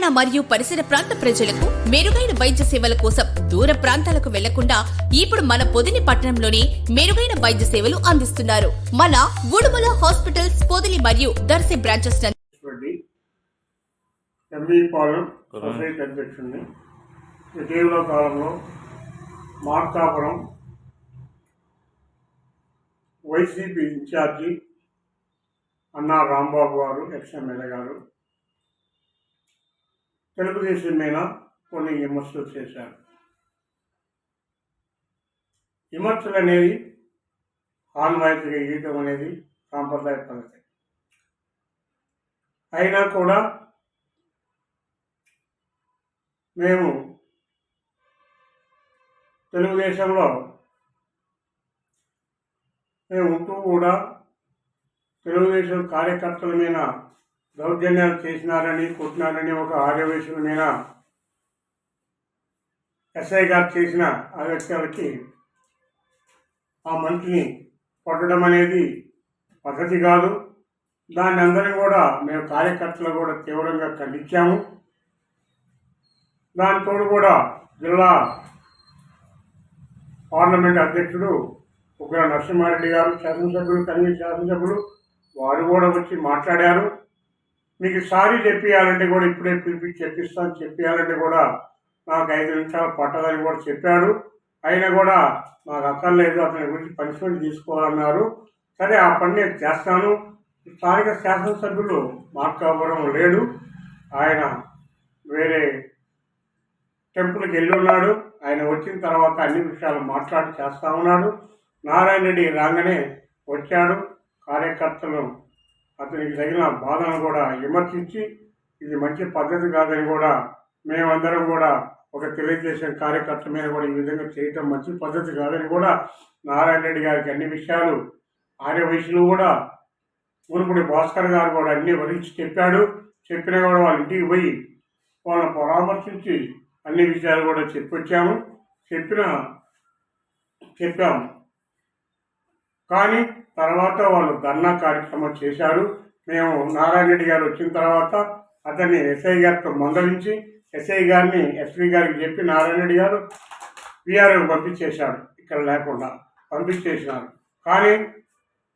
తెలంగాణ మరియు పరిసర ప్రాంత ప్రజలకు మెరుగైన వైద్య సేవల కోసం దూర ప్రాంతాలకు వెళ్ళకుండా ఇప్పుడు మన పొదిని పట్టణంలోనే మెరుగైన వైద్య సేవలు అందిస్తున్నారు. మన ఉడుమల హాస్పిటల్స్ పొదిలి మరియు దర్శి బ్రాంచెస్ ఇటీవల కాలంలో మార్కాపురం వైసీపీ ఇన్ఛార్జి అన్నా రాంబాబు గారు ఎక్స్ ఎమ్మెల్యే గారు తెలుగుదేశం మీద కొన్ని విమర్శలు చేశారు. విమర్శలు అనేది ఆన్వాయితీగా ఇవ్వటం అనేది సాంప్రదాయ పద్ధతి. అయినా కూడా మేము తెలుగుదేశంలో మేము ఉంటూ కూడా తెలుగుదేశం కార్యకర్తల మీద దౌర్జన్యాలు చేసినారని కొట్టినారని ఒక ఆర్యవేశుల మీద ఎస్ఐ గారు చేసిన ఆ వ్యక్తులకి ఆ మనిషిని కొట్టడం అనేది పద్ధతి కాదు. దాన్ని అందరం కూడా మేము కార్యకర్తలు కూడా తీవ్రంగా ఖండించాము. దానితో కూడా జిల్లా పార్లమెంట్ అధ్యక్షుడు ఉగ్ర నరసింహారెడ్డి గారు శాసనసభ్యులు కన్నీ శాసనసభ్యులు వారు కూడా వచ్చి మాట్లాడారు. మీకు సారీ చెప్పియాలంటే కూడా ఇప్పుడే పిలిపించి చెప్పిస్తాను చెప్పియాలంటే కూడా నాకు ఐదు నిమిషాలు పట్టదని కూడా చెప్పాడు. అయినా కూడా నాకు అక్కర్లేదు అతని గురించి పనిష్మెంట్ తీసుకోవాలన్నారు. సరే ఆ పని నేను చేస్తాను. స్థానిక శాసనసభ్యులు మార్కాపురం లేడు. ఆయన వేరే టెంపుల్కి వెళ్ళి ఉన్నాడు. ఆయన వచ్చిన తర్వాత అన్ని విషయాలు మాట్లాడి చేస్తా ఉన్నాడు. నారాయణ రెడ్డి రాగానే వచ్చాడు. కార్యకర్తలు అతనికి తగిన బాధను కూడా విమర్శించి ఇది మంచి పద్ధతి కాదని కూడా మేమందరం కూడా ఒక తెలుగుదేశం కార్యకర్త మీద కూడా ఈ విధంగా చేయటం మంచి పద్ధతి కాదని కూడా నారాయణ రెడ్డి గారికి అన్ని విషయాలు ఆర్య వయసులు కూడా ఊరుకుడి భాస్కర్ గారు కూడా అన్ని వరించి చెప్పాడు. చెప్పినా కూడా వాళ్ళ ఇంటికి పోయి వాళ్ళని పరామర్శించి అన్ని విషయాలు కూడా చెప్పొచ్చాము. చెప్పిన చెప్పాము. కానీ తర్వాత వాళ్ళు ధర్నా కార్యక్రమం చేశారు. మేము నారాయణ రెడ్డి గారు వచ్చిన తర్వాత అతన్ని ఎస్ఐ గారితో మందలించి ఎస్ఐ గారిని ఎస్వి గారికి చెప్పి నారాయణ రెడ్డి గారు పిఆర్ఓ పంపించేశారు. ఇక్కడ లేకుండా పంపించేసినారు. కానీ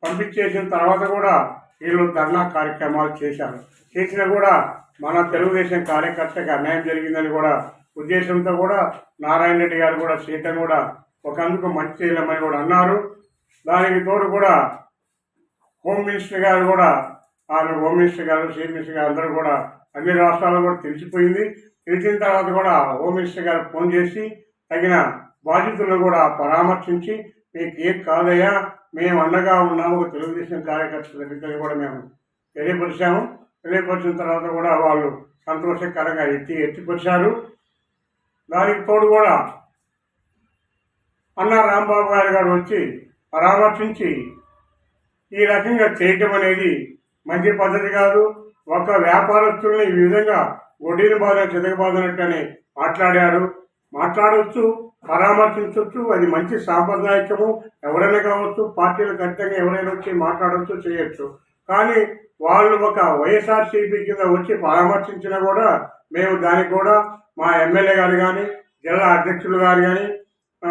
పంపించేసిన తర్వాత కూడా వీళ్ళు ధర్నా కార్యక్రమాలు చేశారు. చేసినా కూడా మన తెలుగుదేశం కార్యకర్తకి అన్యాయం జరిగిందని కూడా ఉద్దేశంతో కూడా నారాయణ రెడ్డి గారు కూడా చేయటం కూడా ఒకందుకు మంచి చేయలేమని కూడా అన్నారు. దానికి తోడు కూడా హోమ్ మినిస్టర్ గారు కూడా ఆమె హోమ్ మినిస్టర్ గారు చీఫ్ మినిస్టర్ గారు అందరూ కూడా అన్ని రాష్ట్రాల్లో కూడా తెలిసిపోయింది. తెలిసిన తర్వాత కూడా హోమ్ మినిస్టర్ గారు ఫోన్ చేసి తగిన బాధితులను కూడా పరామర్శించి మీకు ఏం కాదయ్యా మేము అండగా ఉన్నాము తెలుగుదేశం కార్యకర్తల దగ్గర కూడా మేము తెలియపరిచాము. తెలియపరిచిన తర్వాత కూడా వాళ్ళు సంతోషకరంగా ఎత్తి ఎత్తిపరిచారు. దానికి తోడు కూడా అన్న రాంబాబు గారు గారు వచ్చి పరామర్శించి ఈ రకంగా చేయటం అనేది మంచి పద్ధతి కాదు. ఒక వ్యాపారస్తుల్ని ఈ విధంగా వడ్డీని బాధ చితకబాదనట్టని మాట్లాడారు. మాట్లాడవచ్చు పరామర్శించవచ్చు అది మంచి సాంప్రదాయకము. ఎవరైనా కావచ్చు పార్టీలు ఖచ్చితంగా ఎవరైనా వచ్చి మాట్లాడవచ్చు చేయొచ్చు. కానీ వాళ్ళు ఒక వైఎస్ఆర్సీపీ కింద వచ్చి పరామర్శించినా కూడా మేము దానికి కూడా మా ఎమ్మెల్యే గారు కానీ జిల్లా అధ్యక్షులు గారు కానీ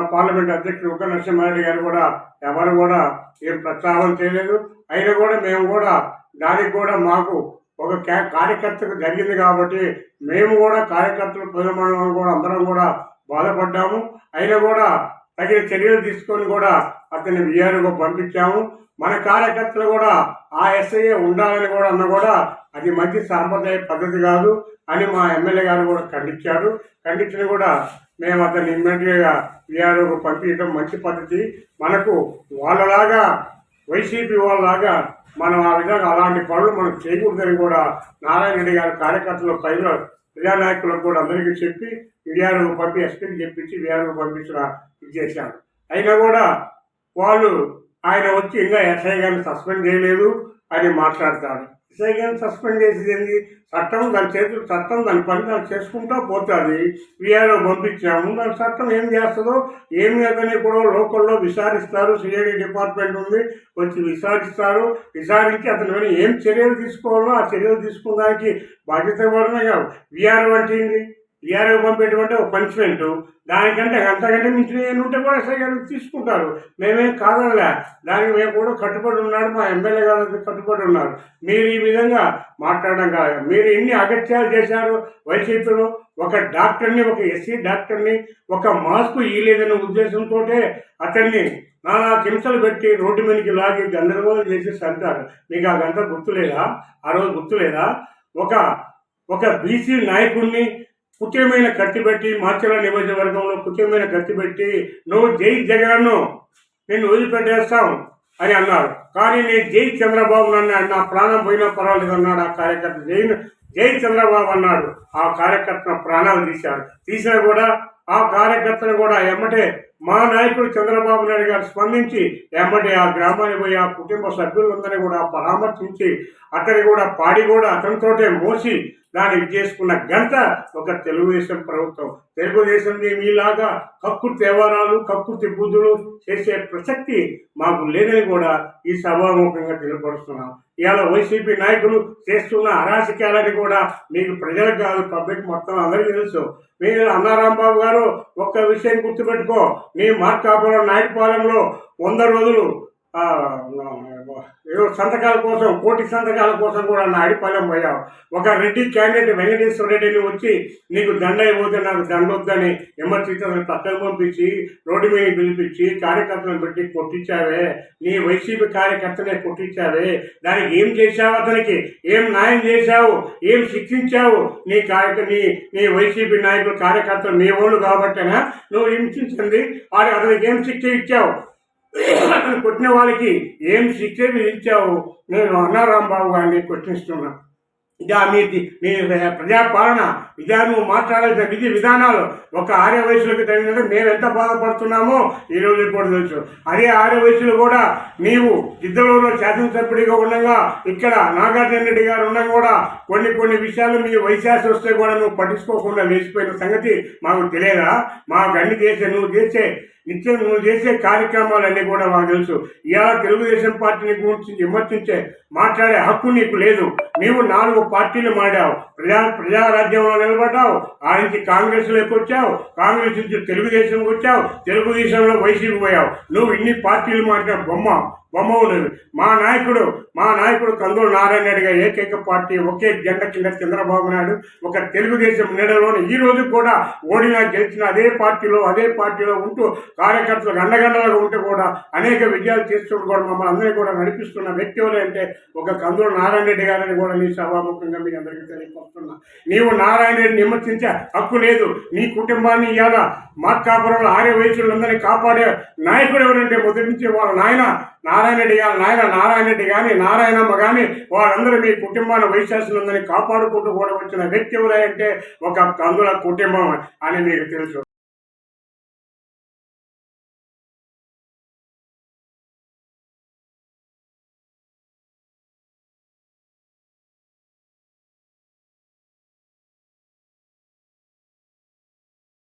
పార్లమెంట్ అధ్యక్షుడు ఉక్క నరసింహారెడ్డి గారు కూడా ఎవరు కూడా ఏం ప్రస్తావన చేయలేదు. అయినా కూడా మేము కూడా దానికి కూడా మాకు ఒక క్యా- కార్యకర్తకు జరిగింది కాబట్టి మేము కూడా కార్యకర్తలు ప్రజల కూడా అందరం కూడా బాధపడ్డాము. అయినా కూడా తగిన చర్యలు తీసుకొని కూడా అతన్ని విఆర్ఓ పంపించాము. మన కార్యకర్తలు కూడా ఆ ఎస్ఐ ఉండాలని కూడా అన్న కూడా అది మంచి సాంప్రదాయ పద్ధతి కాదు. అని మా ఎమ్మెల్యే గారు కూడా ఖండించాడు ఖండించిన కూడా మేము అతన్ని ఇమ్మీడియట్గా విఆర్ఓకు పంపించడం మంచి పద్ధతి. మనకు వాళ్ళలాగా వైసీపీ వాళ్ళలాగా మనం ఆ విధంగా అలాంటి పనులు మనం చేయకూడదని కూడా నారాయణ రెడ్డి గారి కార్యకర్తలు ప్రజల ప్రజానాయకులకు కూడా అందరికీ చెప్పి విఆర్ఓ పంపి ఎస్పీకి చెప్పించి విఆర్ఓ పంపించిన ఇది చేశారు. అయినా కూడా వాళ్ళు ఆయన వచ్చి ఇంకా ఎస్ఐ గారిని సస్పెండ్ చేయలేదు అని మాట్లాడతాడు ఎస్ఐ సస్పెండ్ చేసేది చట్టం దాని చేతులు చట్టం దాని పని దాన్ని చేసుకుంటూ పోతుంది. విఆర్ఓ పంపించాము. దాని చట్టం ఏం చేస్తుందో ఏమి అతని కూడా లోకల్లో విచారిస్తారు. సిఐడి డిపార్ట్మెంట్ ఉంది వచ్చి విచారిస్తారు. విచారించి అతని మీద ఏం చర్యలు తీసుకోవాలో ఆ చర్యలు తీసుకోవడానికి బాధ్యత ఎవరినగా విఆర్ఓ అంటే ఏంటి పంపేటువంటి ఒక పనిష్మెంట్ దానికంటే అంతకంటే మించిన ఉంటే కూడా ఎస్ఐ గారు తీసుకుంటారు. మేమేం కాదనలే. దానికి మేము కూడా కట్టుబడి ఉన్నాడు మా ఎమ్మెల్యే గారు కట్టుబడి ఉన్నారు. మీరు ఈ విధంగా మాట్లాడడం కాదు. మీరు ఎన్ని అగత్యాలు చేశారు వైసీపీలో? ఒక డాక్టర్ని ఒక ఎస్సీ డాక్టర్ని ఒక మాస్క్ ఇయ్యలేదనే ఉద్దేశంతో అతన్ని నానా హింసలు పెట్టి రోడ్డు మీదకి లాగి గందరగోళం చేసేసి అంటారు మీకు ఆ గంట గుర్తులేదా? ఆ రోజు గుర్తులేదా? ఒక ఒక బీసీ నాయకుడిని కుత్యమైన కత్తి పెట్టి మార్చల నియోజకవర్గంలో కుత్యమైన కత్తి పెట్టి నువ్వు జై జగన్ను నేను వదిలిపెట్టేస్తాం అని అన్నారు. కానీ నేను జై చంద్రబాబు నన్ను నా ప్రాణం పోయినా పర్వాలేదు అన్నాడు ఆ కార్యకర్త. జై జై చంద్రబాబు అన్నాడు. ఆ కార్యకర్తను ప్రాణాలు తీశాడు. తీసినా కూడా ఆ కార్యకర్తను కూడా ఎమ్మటే మా నాయకుడు చంద్రబాబు నాయుడు గారు స్పందించి ఎమ్మటే ఆ గ్రామానికి పోయి ఆ కుటుంబ సభ్యులందరినీ కూడా పరామర్శించి అతని కూడా పాడి కూడా అతనితోటే మోసి దాన్ని చేసుకున్న గంట ఒక తెలుగుదేశం ప్రభుత్వం. తెలుగుదేశం మీలాగా కక్కుర్తి వ్యవహారాలు కక్కుర్తి బుద్ధులు చేసే ప్రసక్తి మాకు లేదని కూడా ఈ సభాముఖంగా తెలియపరుస్తున్నాం. ఇవాళ వైసీపీ నాయకులు చేస్తున్న అరాచకాలని కూడా మీకు ప్రజలకు కాదు పబ్లిక్ మొత్తం అందరికీ తెలుసు. మీరు అన్నారాంబాబు గారు ఒక్క విషయం గుర్తుపెట్టుకో మేము మార్కాపురం నాయుడుపాలెంలో వంద రోజులు ఏదో సంతకాల కోసం కోటి సంతకాల కోసం కూడా నా అడిపాలెం పోయావు. ఒక రెడ్డి క్యాండిడేట్ వెంకటేశ్వర రెడ్డిని వచ్చి నీకు దండ అయిపోతే నాకు దండ వద్దని పక్కకు పంపించి రోడ్డు మీద పిలిపించి కార్యకర్తలను పెట్టి కొట్టించావే. నీ వైసీపీ కార్యకర్తనే కొట్టించావే. దానికి ఏం చేశావు అతనికి? ఏం న్యాయం చేశావు? ఏం శిక్షించావు? నీ కార్యక నీ నీ వైసీపీ నాయకులు కార్యకర్తలు నీ వాళ్ళు కాబట్టేనా నువ్వు హింసించింది వాడి అతనికి ఏం శిక్ష ఇచ్చావు? అతను కొట్టిన వాళ్ళకి ఏం శిక్ష విధించావు? నేను అన్నారాంబాబు గారిని ప్రశ్నిస్తున్నా. ఇదా మీ మీ ప్రజాపాలన విధానం నువ్వు మాట్లాడాల్సిన విధి విధానాలు ఒక ఆర్య వయసులకు తగినట్టు మేము ఎంత బాధపడుతున్నామో ఈ రోజు కూడా తెలుసు. అదే ఆర్య వయసులు కూడా నీవు ఇద్దరులో శాసనసభ్యుడిగా ఉండగా ఇక్కడ నాగార్జున రెడ్డి గారు ఉండగా కూడా కొన్ని కొన్ని విషయాలు మీ వైశాసి వస్తే కూడా నువ్వు పట్టించుకోకుండా లేచిపోయిన సంగతి మాకు తెలియదా? మాకు అన్ని చేసే నువ్వు చేసే నిత్యం నువ్వు చేసే కార్యక్రమాలన్నీ కూడా మాకు తెలుసు. ఇవాళ తెలుగుదేశం పార్టీని గురించి విమర్శించే మాట్లాడే హక్కు నీకు లేదు. నీవు నాలుగు పార్టీలు మాడావు ప్రజా ప్రజారాజ్యంలో నిలబడ్డావు. ఆ నుంచి కాంగ్రెస్లోకి వచ్చావు. కాంగ్రెస్ నుంచి తెలుగుదేశంకి వచ్చావు. తెలుగుదేశంలో వైసీపీ పోయావు. నువ్వు ఇన్ని పార్టీలు మాట్లాడ బొమ్మ. బొమ్మ మా నాయకుడు మా నాయకుడు కందులు నారాయణ రెడ్డి గారు ఏకైక పార్టీ ఒకే జెండ కింద చంద్రబాబు నాయుడు ఒక తెలుగుదేశం నీడలోని ఈ రోజు కూడా ఓడినా గెలిచిన అదే పార్టీలో అదే పార్టీలో ఉంటూ కార్యకర్తలు అండగండలుగా ఉంటూ కూడా అనేక విజయాలు చేస్తుంటూ కూడా మమ్మల్ని అందరినీ కూడా నడిపిస్తున్న వ్యక్తి ఎవరు అంటే ఒక కందులు నారాయణ రెడ్డి గారిని కూడా నీ సభాముఖంగా మీ అందరికీ తెలియపరుస్తున్నా. నీవు నారాయణ రెడ్డిని విమర్శించే హక్కు లేదు. నీ కుటుంబాన్ని ఇవాళ మార్కాపురంలో ఆర్య వయసులందరినీ కాపాడే నాయకుడు ఎవరంటే మొదటి నుంచి వాళ్ళ నాయన నారాయణ రెడ్డి గారు నాయన నారాయణ రెడ్డి కానీ నారాయణమ్మ కానీ వాళ్ళందరూ మీ కుటుంబాన్ని వైశాసులందరినీ కాపాడుకుంటూ కూడా వచ్చిన వ్యక్తి ఎవరంటే ఒక కందుల కుటుంబం అని మీకు తెలుసు.